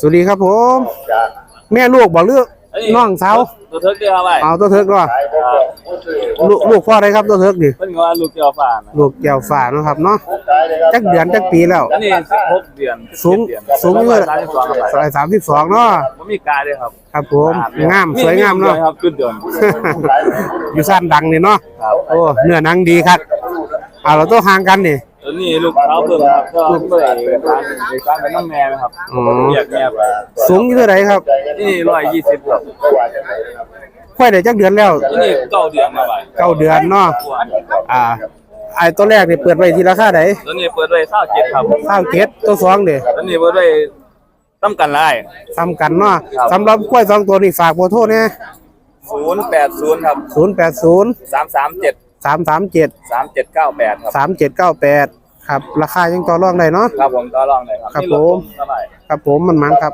สวัสดีครับผม แม่ลูกบอกเลือกน้องสาวตัวเทิร์กเดียวไปเอาตัวเถิกเนาะลูกลูกพ่ออะไรครับตัวเถิกนี่เพิ่นก็ว่าลูกเดียวฝานนะลูกแก้วฟ้าเนาะครับเนาะจักเดือนจักปีแล้วอันนี้16เดือนสูงเดือนสูงเท่าไหร่สามสิบสองครับสายสามสิบสองเนาะผมมีกาด้วยครับ ครับผมงามสวยงามเนาะครับขึ้นเดือนอยู่สั้นดังนี่เนาะครับโอ้เนื้อหนังดีครับเอาเราต้องห่างกันนี่ตัว นี้ลูกเท้าเพิ่มครับก็เมื่อไหร่การการเป็นน้องแม่นะครับอ๋อเรียกแม่ไปสูงอยู่เท่าไหร่ครับนี่ร้อยยี่สิบครับค่อยได้จักเดือนแล้วตัวนี้เก้าเดือนมาไปเก้าเดือนเนาะอ่าไอ้ตัวแรกนี่เปิดไว้ที่ราคาไหนตัวนี้เปิดไว้เศร้าเจ็ดครับข้าวเก็ดตัวสองเด้ตัวนี้เปิดไว้ตั้มกันไล่ซ้ำกันเนาะครับสำหรับกล้วยสองตัวนี่ฝากเบอร์โทรเนี่ยศูนย์แปดศูนย์ครับศูนย์แปดศูนย์สามสามเจ็ดสามสามเจ็ดสามเจ็ดเก้าแปดครับสามเจ็ดเก้าแปด ครับราคายังต่อรองได้เนาะครับผมต่อรองเลยครับครับนี่ลดผม เท่าไหร่ครับผมมันมันครับ